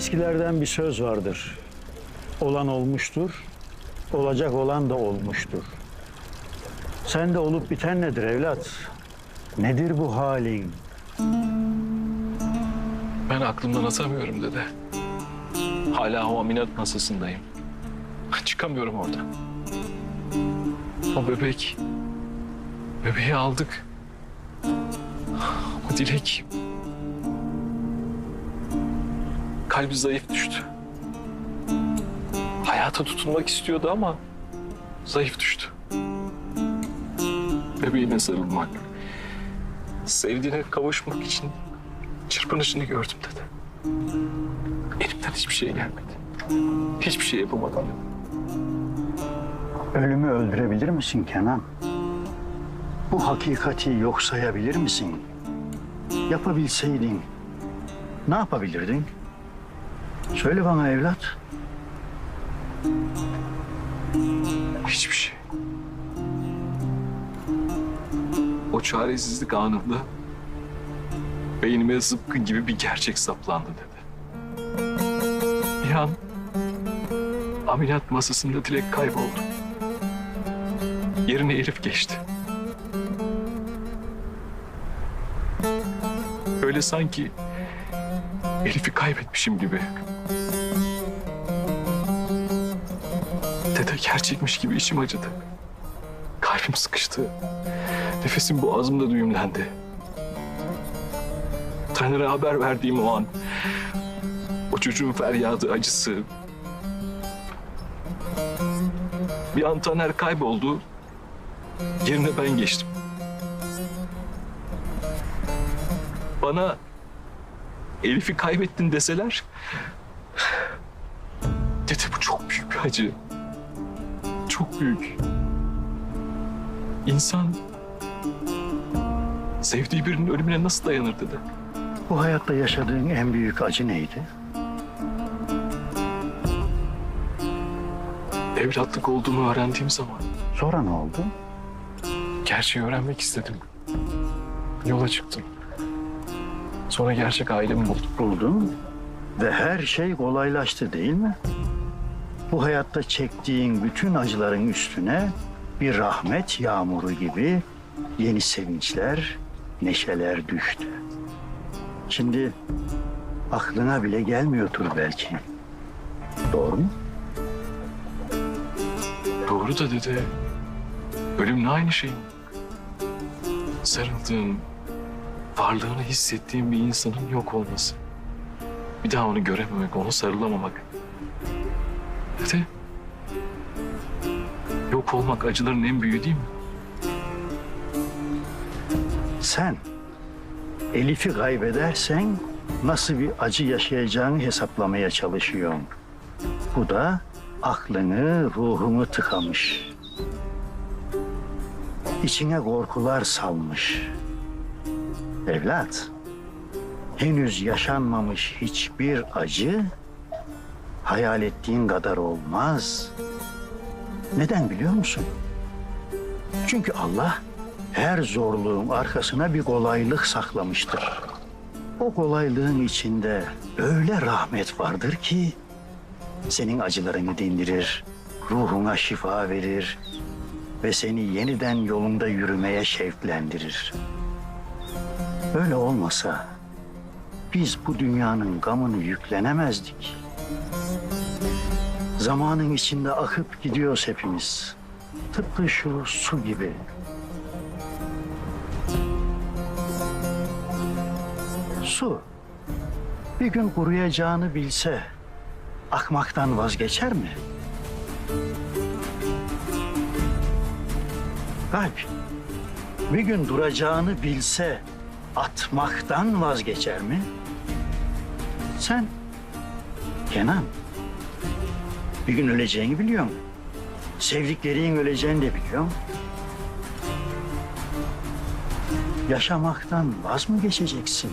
Eskilerden bir söz vardır. Olan olmuştur, olacak olan da olmuştur. Sen de olup biten nedir evlat? Nedir bu halin? Ben aklımdan atamıyorum dede. Hala o ameliyat masasındayım. Çıkamıyorum oradan. O bebek... Bebeği aldık. O Dilek... Kalbi zayıf düştü. Hayata tutunmak istiyordu ama zayıf düştü. Bebeğine sarılmak, sevdiğine kavuşmak için çırpınışını gördüm dedi. Elimden hiçbir şey gelmedi. Hiçbir şey yapamadım. Ölümü öldürebilir misin Kenan? Bu hakikati yok sayabilir misin? Yapabilseydin ne yapabilirdin? Söyle bana evlat. Hiçbir şey. O çaresizlik anında beynime zıpkı gibi bir gerçek saplandı dedi. Bir an ameliyat masasında Dilek kayboldu. Yerine Elif geçti. Öyle sanki Elif'i kaybetmişim gibi. Dede gerçekmiş gibi içim acıdı. Kalbim sıkıştı. Nefesim boğazımda düğümlendi. Tanrı'ya haber verdiğim o an... ...o çocuğun feryadı, acısı... Bir an Taner kayboldu. Yerine ben geçtim. Bana Elif'i kaybettin deseler... Dede bu çok büyük bir acı. Çok büyük. İnsan sevdiği birinin ölümüne nasıl dayanır dedi. Bu hayatta yaşadığın en büyük acı neydi? Evlatlık olduğunu öğrendiğim zaman Sonra ne oldu? gerçeği öğrenmek istedim. Yola çıktım. Sonra gerçek ailemi buldum. Buldun ve her şey kolaylaştı değil mi? Bu hayatta çektiğin bütün acıların üstüne bir rahmet yağmuru gibi yeni sevinçler, neşeler düştü. Şimdi aklına bile gelmiyordur belki. Doğru mu? Doğru da dedi. Ölümle aynı şey. Sarıldığım, varlığını hissettiğim bir insanın yok olması. Bir daha onu görememek, onu sarılamamak. Dedi. Yok olmak acıların en büyüğü değil mi? Sen Elif'i kaybedersen nasıl bir acı yaşayacağını hesaplamaya çalışıyorsun. Bu da aklını, ruhunu tıkamış. İçine korkular salmış. Evlat, henüz yaşanmamış hiçbir acı hayal ettiğin kadar olmaz. Neden biliyor musun? Çünkü Allah her zorluğun arkasına bir kolaylık saklamıştır. O kolaylığın içinde öyle rahmet vardır ki senin acılarını dindirir, ruhuna şifa verir ve seni yeniden yolunda yürümeye şevklendirir. Öyle olmasa biz bu dünyanın gamını yüklenemezdik. Zamanın içinde akıp gidiyoruz hepimiz. Tıpkı şu su gibi. Su bir gün kuruyacağını bilse akmaktan vazgeçer mi? Kalp bir gün duracağını bilse atmaktan vazgeçer mi? Sen Kenan bir gün öleceğini biliyorum. Sevdiklerin öleceğini de biliyorum. Yaşamaktan vaz mı geçeceksin?